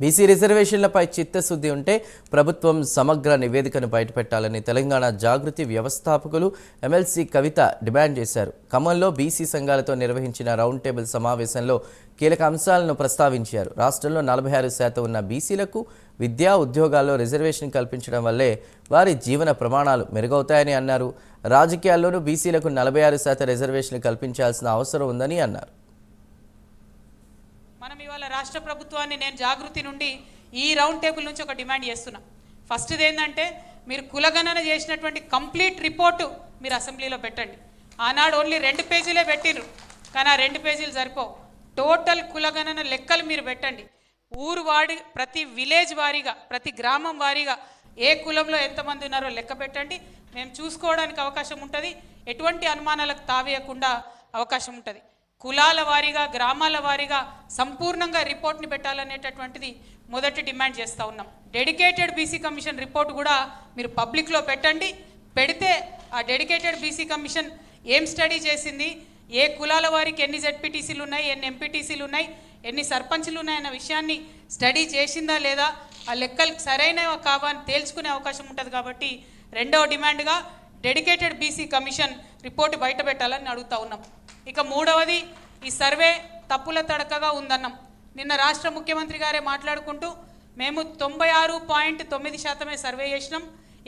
BC రిజర్వేషన్లపై చిత్తశుద్ధి ఉంటే ప్రభుత్వం సమగ్ర నివేదికను బయటపెట్టాలని తెలంగాణ జాగృతి వ్యవస్థాపకులు ఎమ్మెల్సీ కవిత డిమాండ్ చేశారు. ఖమ్మంలో బీసీ సంఘాలతో నిర్వహించిన రౌండ్ టేబుల్ సమావేశంలో కీలక అంశాలను ప్రస్తావించారు. రాష్ట్రంలో నలభై ఆరు శాతం ఉన్న బీసీలకు విద్యా ఉద్యోగాల్లో రిజర్వేషన్ కల్పించడం వల్లే వారి జీవన ప్రమాణాలు మెరుగవుతాయని అన్నారు. రాజకీయాల్లోనూ బీసీలకు నలభై ఆరు శాతం రిజర్వేషన్లు కల్పించాల్సిన అవసరం ఉందని అన్నారు. మనం ఇవాళ రాష్ట్ర ప్రభుత్వాన్ని నేను జాగృతి నుండి ఈ రౌండ్ టేబుల్ నుంచి ఒక డిమాండ్ చేస్తున్నా. ఫస్ట్ది ఏంటంటే మీరు కులగణన చేసినటువంటి కంప్లీట్ రిపోర్టు మీరు అసెంబ్లీలో పెట్టండి. ఆనాడు ఓన్లీ రెండు పేజీలే పెట్టిర్రు కానీ ఆ రెండు పేజీలు సరిపోవు. టోటల్ కులగణన లెక్కలు మీరు పెట్టండి. ఊరు వాడి ప్రతి విలేజ్ వారీగా ప్రతి గ్రామం వారీగా ఏ కులంలో ఎంతమంది ఉన్నారో లెక్క పెట్టండి. మేము చూసుకోవడానికి అవకాశం ఉంటుంది. ఎటువంటి అనుమానాలకు తావేయకుండా అవకాశం ఉంటుంది. కులాల వారీగా గ్రామాల వారీగా సంపూర్ణంగా రిపోర్ట్ని పెట్టాలనేటటువంటిది మొదటి డిమాండ్ చేస్తూ ఉన్నాం. డెడికేటెడ్ బీసీ కమిషన్ రిపోర్ట్ కూడా మీరు పబ్లిక్లో పెట్టండి. పెడితే ఆ డెడికేటెడ్ బీసీ కమిషన్ ఏం స్టడీ చేసింది? ఏ కులాల వారికి ఎన్ని జెడ్పీటీసీలు ఉన్నాయి ఎన్ని ఎంపీటీసీలు ఉన్నాయి ఎన్ని సర్పంచ్లు ఉన్నాయన్న విషయాన్ని స్టడీ చేసిందా లేదా? ఆ లెక్కలు సరైనవా కావా అని తేల్చుకునే అవకాశం ఉంటుంది కాబట్టి రెండవ డిమాండ్గా డెడికేటెడ్ బీసీ కమిషన్ రిపోర్ట్ బయట పెట్టాలని అడుగుతా ఉన్నాం. ఇక మూడవది ఈ సర్వే తప్పుల తడకగా ఉందన్నాం. నిన్న రాష్ట్ర ముఖ్యమంత్రి గారే మాట్లాడుకుంటూ మేము తొంభై ఆరు పాయింట్ తొమ్మిది శాతమే సర్వే చేసినాం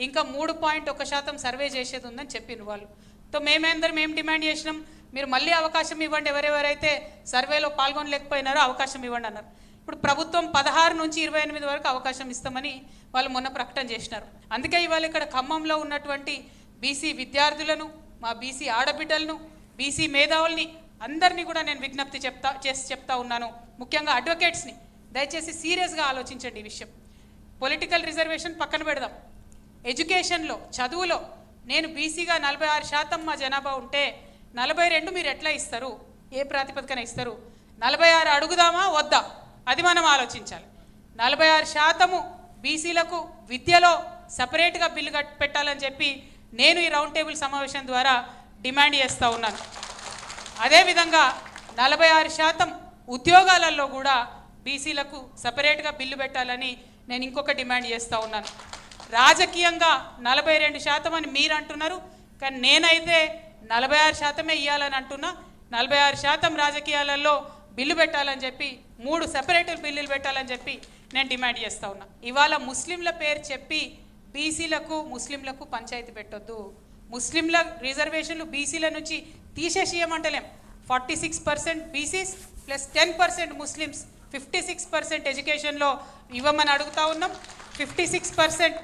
ఇంకా మూడు పాయింట్ ఒక శాతం సర్వే చేసేది ఉందని చెప్పిన వాళ్ళు. తో మేమేందరం ఏం డిమాండ్ చేసినాం? మీరు మళ్ళీ అవకాశం ఇవ్వండి ఎవరెవరైతే సర్వేలో పాల్గొనలేకపోయినారో అవకాశం ఇవ్వండి అన్నారు. ఇప్పుడు ప్రభుత్వం పదహారు నుంచి ఇరవై ఎనిమిది వరకు అవకాశం ఇస్తామని వాళ్ళు మొన్న ప్రకటన చేసినారు. అందుకే ఇవాళ ఇక్కడ ఖమ్మంలో ఉన్నటువంటి బీసీ విద్యార్థులను మా బీసీ ఆడబిడ్డలను బీసీ మేధావుల్ని అందరినీ కూడా నేను విజ్ఞప్తి చెప్తా చేసి చెప్తా ఉన్నాను. ముఖ్యంగా అడ్వకేట్స్ని. దయచేసి సీరియస్గా ఆలోచించండి ఈ విషయం. పొలిటికల్ రిజర్వేషన్ పక్కన పెడదాం. ఎడ్యుకేషన్లో చదువులో నేను బీసీగా నలభై ఆరు శాతం మా జనాభా ఉంటే నలభై రెండు మీరు ఎట్లా ఇస్తారు? ఏ ప్రాతిపదికన ఇస్తారు? నలభై ఆరు అడుగుదామా వద్దా? అది మనం ఆలోచించాలి. నలభై ఆరు శాతము బీసీలకు విద్యలో సపరేట్గా బిల్లు కట్ పెట్టాలని చెప్పి నేను ఈ రౌండ్ టేబుల్ సమావేశం ద్వారా డిమాండ్ చేస్తూ ఉన్నాను. అదేవిధంగా నలభై ఆరు శాతం ఉద్యోగాలలో కూడా బీసీలకు సపరేట్గా బిల్లు పెట్టాలని నేను ఇంకొక డిమాండ్ చేస్తూ ఉన్నాను. రాజకీయంగా నలభై రెండు శాతం అని మీరు అంటున్నారు కానీ నేనైతే నలభై ఆరు శాతమే ఇవ్వాలని అంటున్నా. నలభై ఆరు శాతం రాజకీయాలలో బిల్లు పెట్టాలని చెప్పి మూడు సెపరేట్ బిల్లులు పెట్టాలని చెప్పి నేను డిమాండ్ చేస్తూ ఉన్నా. ఇవాళ ముస్లింల పేరు చెప్పి బీసీలకు ముస్లింలకు పంచాయతీ పెట్టొద్దు. ముస్లింల రిజర్వేషన్లు బీసీల నుంచి తీసేసి ఇవ్వమంటలేం forty six percent BCs plus ten percent Muslims. Fifty six percent ఎడ్యుకేషన్లో ఇవ్వమని అడుగుతా ఉన్నాం. ఫిఫ్టీ సిక్స్ పర్సెంట్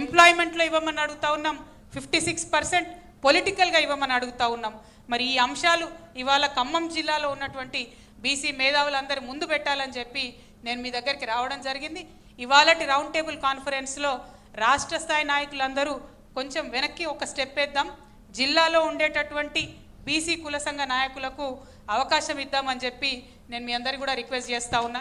ఎంప్లాయ్మెంట్లో ఇవ్వమని అడుగుతా ఉన్నాం. ఫిఫ్టీ సిక్స్ పర్సెంట్ పొలిటికల్గా ఇవ్వమని అడుగుతా ఉన్నాం. మరి ఈ అంశాలు ఇవాళ ఖమ్మం జిల్లాలో ఉన్నటువంటి బీసీ మేధావులందరూ ముందు పెట్టాలని చెప్పి నేను మీ దగ్గరికి రావడం జరిగింది. ఇవాళటి రౌండ్ టేబుల్ కాన్ఫరెన్స్లో రాష్ట్ర స్థాయి నాయకులందరూ కొంచెం వెనక్కి ఒక స్టెప్ వేద్దాం. జిల్లాలో ఉండేటటువంటి బీసీ కుల సంఘ నాయకులకు అవకాశం ఇద్దామని చెప్పి నేను మీ అందరికీ కూడా రిక్వెస్ట్ చేస్తా ఉన్నా.